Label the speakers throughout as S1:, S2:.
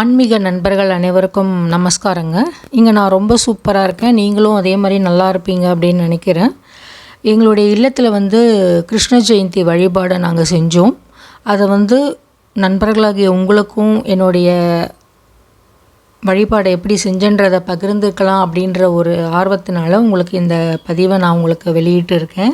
S1: ஆன்மீக நண்பர்கள் அனைவருக்கும் நமஸ்காரங்க. இங்கே நான் ரொம்ப சூப்பராக இருக்கேன். நீங்களும் அதே மாதிரி நல்லா இருப்பீங்க அப்படின்னு நினைக்கிறேன். எங்களுடைய இல்லத்தில் வந்து கிருஷ்ண ஜெயந்தி வழிபாடை நாங்கள் செஞ்சோம். அதை வந்து நண்பர்களாகிய உங்களுக்கும் என்னுடைய வழிபாடை எப்படி செஞ்சன்றதை பகிர்ந்துக்கலாம் அப்படின்ற ஒரு ஆர்வத்தினால உங்களுக்கு இந்த பதிவை நான் உங்களுக்கு வெளியிட்டு இருக்கேன்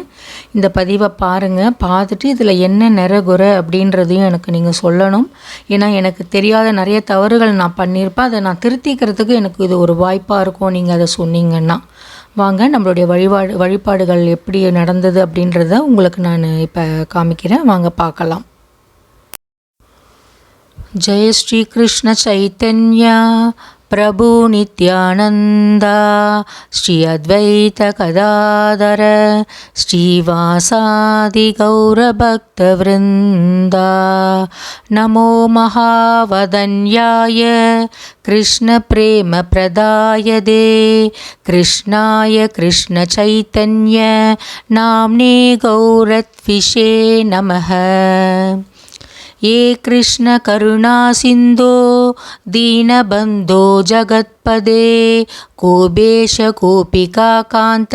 S1: இந்த பதிவை பாருங்கள் பார்த்துட்டு இதில் என்ன நிறகுறை அப்படின்றதையும் எனக்கு நீங்கள் சொல்லணும். ஏன்னா எனக்கு தெரியாத நிறைய தவறுகள் நான் பண்ணியிருப்பேன். அதை நான் திருத்திக்கிறதுக்கு எனக்கு இது ஒரு வாய்ப்பாக இருக்கும் நீங்கள் அதை சொன்னீங்கன்னா. வாங்க நம்மளுடைய வழிபாடு வழிபாடுகள் எப்படி நடந்தது அப்படின்றத உங்களுக்கு நான் இப்போ காமிக்கிறேன். வாங்க பார்க்கலாம். जय श्रीकृष्णचैतन्या प्रभु नित्यानन्दा श्री अद्वैतकदाधर श्रीवासादिगौरभक्तवृन्दा नमो महावदन्याय कृष्णप्रेमप्रदायदे कृष्णाय कृष्णचैतन्य नाम्ने गौरत्विषे नमः ये कृष्णकरुणासिन्धो दीनबन्धो जगत्पदे। कोबेश गोपिकान्त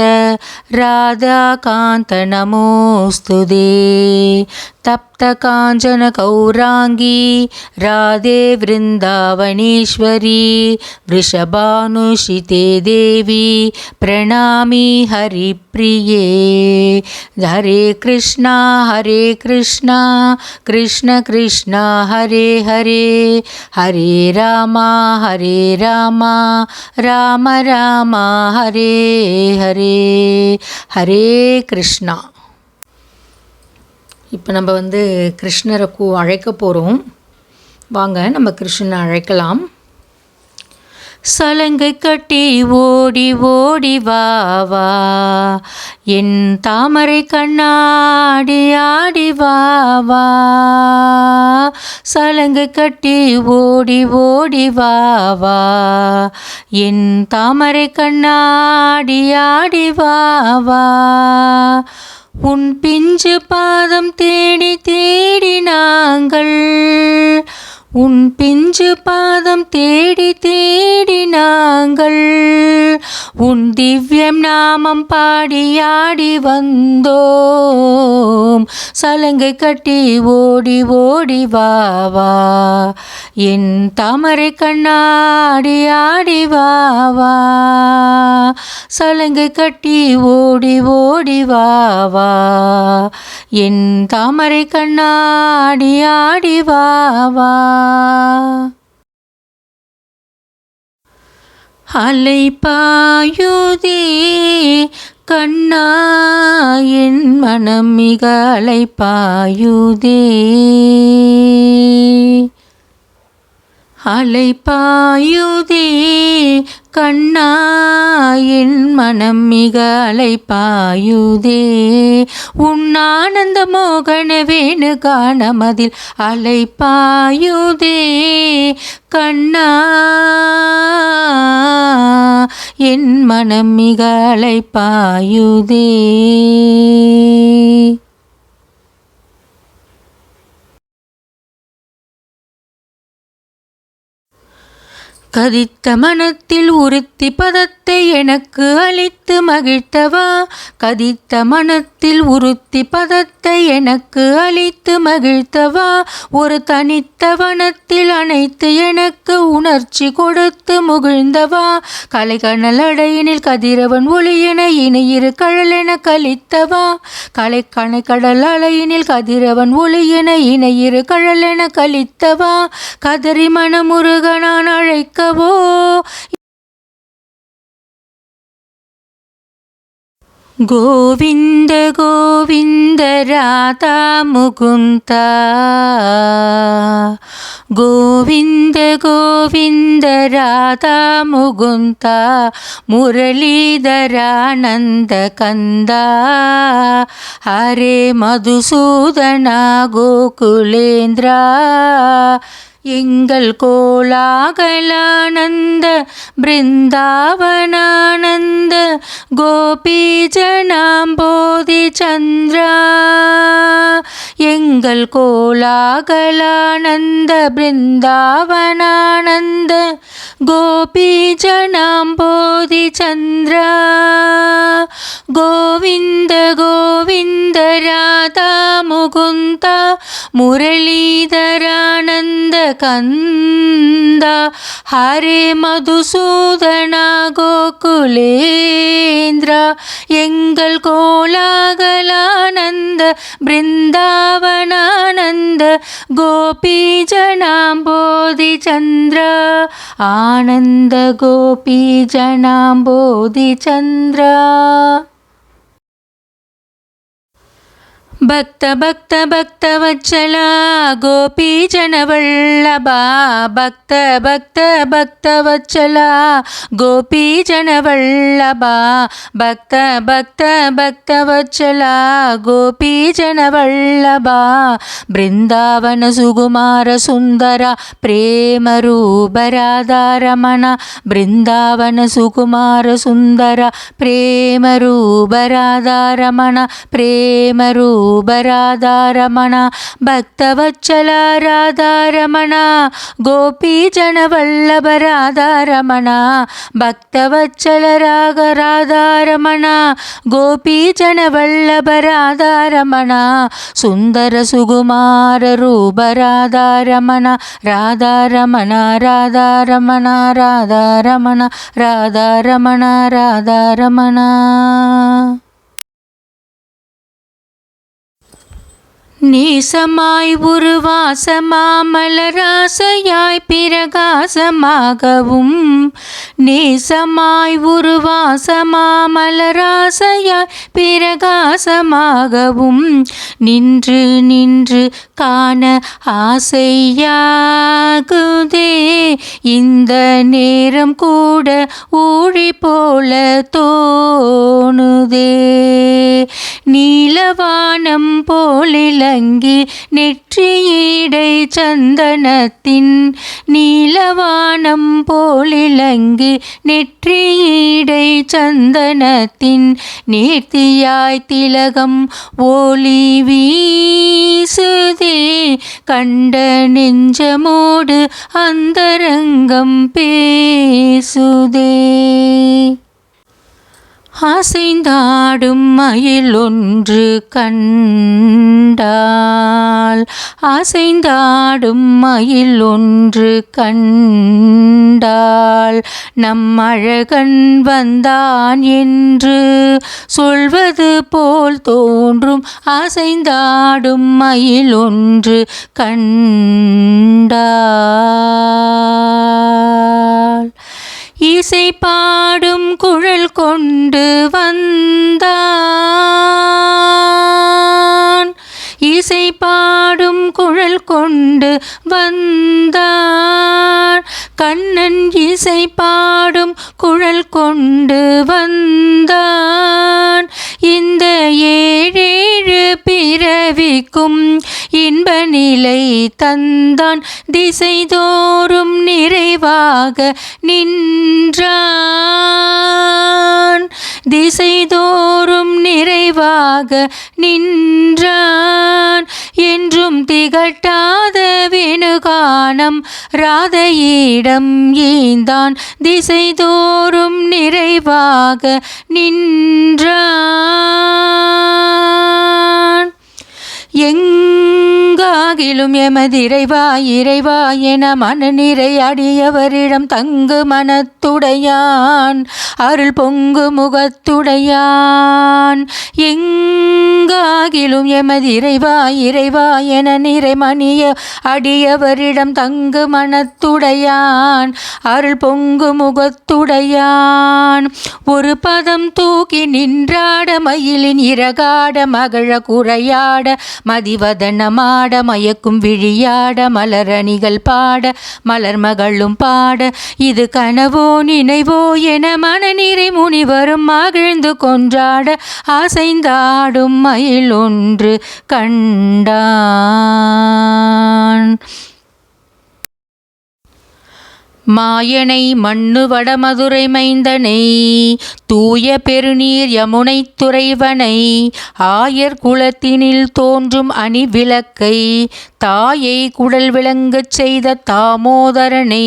S1: राधाकान्त नमोऽस्तु दे रक्तकाञ्चनकौराङ्गी राधे वृन्दावनेश्वरी वृषभानुषिते देवी प्रणामि हरिप्रिये हरे कृष्णा हरे कृष्णा कृष्ण कृष्ण हरे हरे हरे रामा हरे रामा राम राम हरे हरे हरे कृष्णा இப்போ நம்ம வந்து கிருஷ்ணரை கூ அழைக்க போகிறோம் வாங்க நம்ம கிருஷ்ணனை அழைக்கலாம். சலங்கை கட்டி ஓடி ஓடி வா வா. என் தாமரை கண்ணாடி ஆடி வா வா. சலங்கை கட்டி ஓடி ஓடி வா வா. என் தாமரை கண்ணாடி ஆடி வா வா. உன் பிஞ்சு பாதம் தேடி தேடி நாங்கள். உன் பிஞ்சு பாதம் தேடி தேடி உன் திவ்யம் நாமம் பாடியாடி வந்தோம். சலங்கை கட்டி ஓடி ஓடி வாவா என் தாமரை கண்ணாடி ஆடி வாவா சலங்கை கட்டி ஓடி ஓடி வாவா என் தாமரை கண்ணாடி ஆடி வாவா அலை பாயுதே கண்ணா என் மனம் மிக அலை பாயுதே அலைப்பாயுதே கண்ணா என் மனம் மிக அலைப்பாயுதே. உன்னானந்த மோகன வேணு காணமதில் அலைப்பாயுதே கண்ணா என் மனம் மிக அலைப்பாயுதே. கதித்த மனத்தில் உறுத்தி பதத்தை எனக்கு அளித்து மகிழ்த்தவா? கதித்த மனத்தில் உறுத்தி பதத்தை எனக்கு அளித்து மகிழ்த்தவா? ஒரு தனித்த வனத்தில் அனைத்து எனக்கு உணர்ச்சி கொடுத்து முகிழ்ந்தவா? கலைகணல் அடையினில் கதிரவன் ஒளியென இணையிரு கழலென கழித்தவா? கலை கணக்கடல் கடல் அலையினில் கதிரவன் ஒளியென இணையிரு கழலென கழித்தவா? கதறி மனமுருக நான் அழைக்கவோ? கோவிந்த கோவிந்த ராதா முகுந்த கோவிந்த கோவிந்த ராதா முகுந்த முரளீதரானந்த கந்தா ஹரே மதுசூதனா கோகுலேந்திரா எங்கள் கோலாகலானந்த பிருந்தாவனானந்த கோபிஜனாம்போதி சந்திரா. எங்கள் கோலாகலானந்த பிருந்தாவனானந்த கோபிஜனாம்போதி சந்திரா. கோவிந்த கோவிந்த ராதா முகுந்தா முரளீதரானந்த கந்த ஹரே மதுசூதனா கோகுலேந்திரா எங்கள் கோலாகலானந்த பிருந்தாவனானந்த கோபி ஜனாம்போதி சந்திர ஆனந்த கோபி ஜனாம்போதி சந்திரா ಭಕ್ತ ಭಕ್ತ ಭಕ್ತ ವತ್ಸಲ ಗೋಪಿ ಜನವಲ್ಲಭ ಭಕ್ತ ಭಕ್ತ ಭಕ್ತ ವತ್ಸಲ ಗೋಪಿ ಜನವಲ್ಲಭ ಭಕ್ತ ಭಕ್ತ ಭಕ್ತ ವತ್ಸಲ ಗೋಪಿ ಜನವಲ್ಲಭ ಬೃಂದಾವನ ಸುಗುಮಾರ ಸುಂದರ ಪ್ರೇಮ ರೂಪರಾಧಾರಮಣ ಬೃಂದಾವನ ಸುಕುಮಾರ ಸುಂದರ ಪ್ರೇಮ ರೂಪರಾಧಾರಮಣ ಪ್ರೇಮ ರೂಪ गोपराधारमण भक्तवत्सलाराधारमण गोपीजनवल्लभराधारमण भक्तवत्सलरागराधारमण गोपीजनवल्लभराधारमण सुन्दरसुकुमाररूपराधारमण राधारमण राधारमण राधारमण राधारमण राधारमण நேசமாய் உருவாசமா மலராசையாய் பிரகாசமாகவும். நேசமாய் உருவாசமா மலராசையாய் பிரகாசமாகவும். நின்று நின்று காண ஆசையாகுதே. இந்த நேரம் கூட ஊழி போல தோணுதே. நீலவானம் போலில போலிலங்கி நெற்றியீடை சந்தனத்தின் நீலவானம் போலிலங்கி நெற்றியீடை சந்தனத்தின் நேர்த்தியாய் திலகம் ஒளி வீசுதே. கண்ட நெஞ்சமோடு அந்தரங்கம் பேசுதே. அசைந்தாடும் மயில் ஒன்று கண்டால் அசைந்தாடும் மயில் ஒன்று கண்டால் நம் அழகன் வந்தான் என்று சொல்வது போல் தோன்றும். அசைந்தாடும் மயில் ஒன்று கண்டால் இசை பாடும் குழல் கொண்டு வந்தான். இசை பாடும் குழல் கொண்டு வந்தான். கண்ணன் இசை பாடும் குழல் கொண்டு வந்தான். இந்த ஏழேழு பிறவிக்கும் இன்ப நிலை தந்தான் திசைதோறும் நிறைவாக நின்றான். திசைதோறும் நிறைவாக நின்றான். என்றும் திகட்டாத வேணுகானம் ராதையிடம் ஈந்தான். திசைதோறும் நிறைவாக நின்றான். எங்காகிலும் எமதிரைவா இறைவா என மனநிறை அடியவரிடம் தங்கு மனத்துடையான் அருள் பொங்கு முகத்துடையான். எங்காகிலும் எமதிரைவா இறைவா என நிறை மணிய அடியவரிடம் தங்கு மனத்துடையான் அருள் பொங்கு முகத்துடையான். ஒரு பதம் தூக்கி நின்றாட மயிலின் இறகாட மகள குறையாட மதிவதனமாட மயக்கும் விழியாட மலரணிகள் பாட மலர் மகளும் பாட இது கனவோ நினைவோ என மனநிறை முனிவரும் மகிழ்ந்து கொன்றாட ஆசைந்தாடும் மயில் ஒன்று கண்டான். மாயனை மண்ணு வடமதுரை மைந்தனை தூய பெருநீர் யமுனை துறைவனை ஆயர் குலத்தினில் தோன்றும் அணி விளக்கை தாயை குடல் விளங்கச் செய்த தாமோதரனை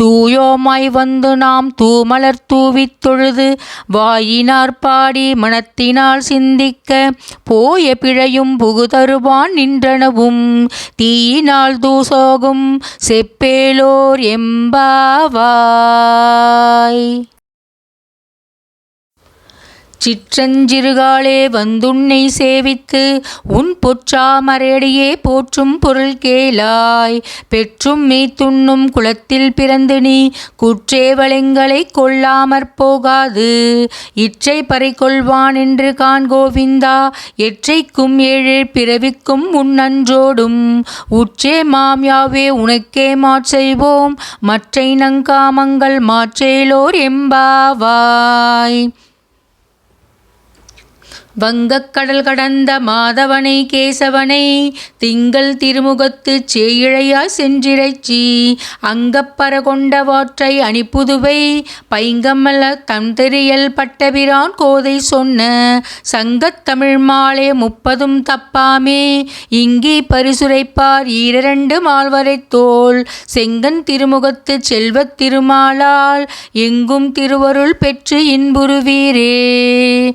S1: தூயோமாய் வந்து நாம் தூமலர் தூவித் தொழுது வாயினார் பாடி மனத்தினால் சிந்திக்க போய பிழையும் புகுதருவான் நின்றனவும் தீயினால் தூசோகும் செப்பேலோர் எம்ப எம்பாவாய் சிற்றஞ்சிறுகாலே வந்துன்னை சேவித்து உன் பொற்றாமரடியே போற்றும் பொருள் கேளாய். பெற்றும் மீத்துண்ணும் குலத்தில் பிறந்து நீ குற்றேவலங்களை கொள்ளாமற் போகாது. இற்றை பறிகொள்வான் என்று கான் கோவிந்தா எற்றைக்கும் ஏழு பிறவிக்கும் உன்னன்றோடும் உற்றே உச்சே மாமியாவே உனக்கே மாற்செய்வோம் மற்றை நங்காமங்கள் மாற்றேலோர் எம்பாவாய். வங்கக்கடல் கடந்த மாதவனை கேசவனை திங்கள் திருமுகத்துச் சேயிழையாய் சென்றிரைச்சி அங்கப்பற கொண்டவாற்றை அணிப்புதுவை பைங்கமல தந்தெறியல் பட்டபிரான் கோதை சொன்ன சங்கத் தமிழ் மாலே முப்பதும் தப்பாமே இங்கி பரிசுரைப்பார் ஈரண்டு மால்வரை தோல். செங்கன் திருமுகத்துச் செல்வத் திருமாலால் எங்கும் திருவருள் பெற்று இன்புறுவீரே.